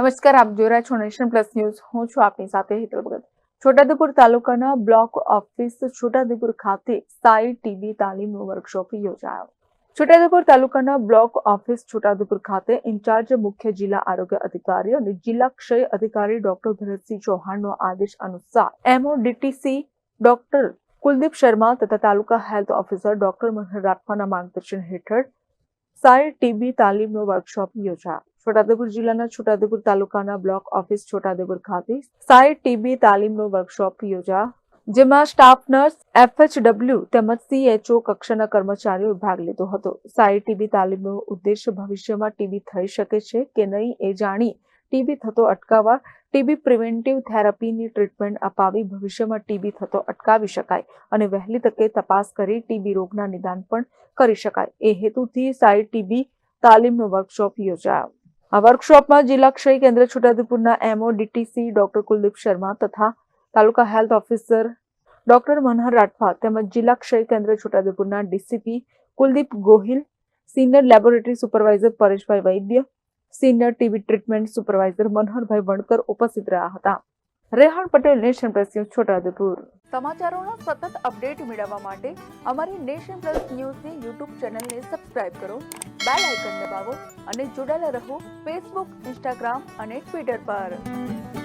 નમસ્કાર, આપ જોઈ રહ્યા છો નેશન પ્લસ ન્યૂઝ. હું છું આપની સાથે હેતલ ભગત. છોટાઉદેપુર તાલુકાના બ્લોક ઓફિસ છોટાઉદેપુર ખાતે સાઈ ટીબી તાલીમનો વર્કશોપ યોજાયો. છોટાઉદેપુર તાલુકાના બ્લોક ઓફિસ છોટાઉદેપુર ખાતે ઇન્ચાર્જ મુખ્ય જિલ્લા આરોગ્ય અધિકારી અને જિલ્લા ક્ષય અધિકારી ડોક્ટર ભરતસિંહ ચૌહાણનો આદેશ અનુસાર એમઓડીટીસી ડોક્ટર કુલદીપ શર્મા તથા taluka health officer doctor Manhar રાઠવાના માર્ગદર્શન હેઠળ સાઈ ટીબી તાલીમનો વર્કશોપ યોજાયો. છોટાઉદેપુર જિલ્લાના છોટાઉદેપુર તાલુકાના બ્લોક ઓફિસ છોટાઉદેપુર ખાતે સાઈ ટીબી તાલીમનો વર્કશોપ યોજાયો, જેમાં સ્ટાફ નર્સ, એફએચડબલ્યુ તેમજ સીએચઓ કક્ષાના કર્મચારીઓએ ભાગ લીધો હતો. સાઈ ટીબી તાલીમનો ઉદ્દેશ ભવિષ્યમાં ટીબી થઈ શકે છે કે નહીં એ જાણી ટીબી થતો અટકાવવા, ટીબી પ્રિવેન્ટિવ થેરાપીની ટ્રીટમેન્ટ અપાવી, ભવિષ્યમાં ટીબી થતો અટકાવી શકાય અને વહેલી તકે તપાસ કરી ટીબી રોગના નિદાન પણ કરી શકાય. એ હેતુથી સાઈ ટીબી તાલીમનો વર્કશોપ યોજાયો. આ વર્કશોપમાં જિલ્લા ક્ષય કેન્દ્ર છોટાઉદેપુરના MO, DTC, doctor Kuldeep Sharma તથા taluka health officer doctor Manhar Rathwa તેમજ જિલ્લા ક્ષય કેન્દ્ર છોટાઉદેપુરના DCP Kuldeep Gohil, senior laboratory supervisor Pareshbhai Vaidya senior TB treatment supervisor Manharbhai Vankar ઉપસ્થિત રહ્યા હતા. Rehan Patel, Nation Plus News, Chhota Udepur. સમાચારોના સતત અપડેટ મેળવવા માટે અમારી નેશન પ્લસ ન્યૂઝની યુટ્યુબ ચેનલને સબસ્ક્રાઇબ કરો, બેલ આઇકન દબાવો અને જોડાયેલા રહો ફેસબુક ઇન્સ્ટાગ્રામ અને ટ્વિટર પર.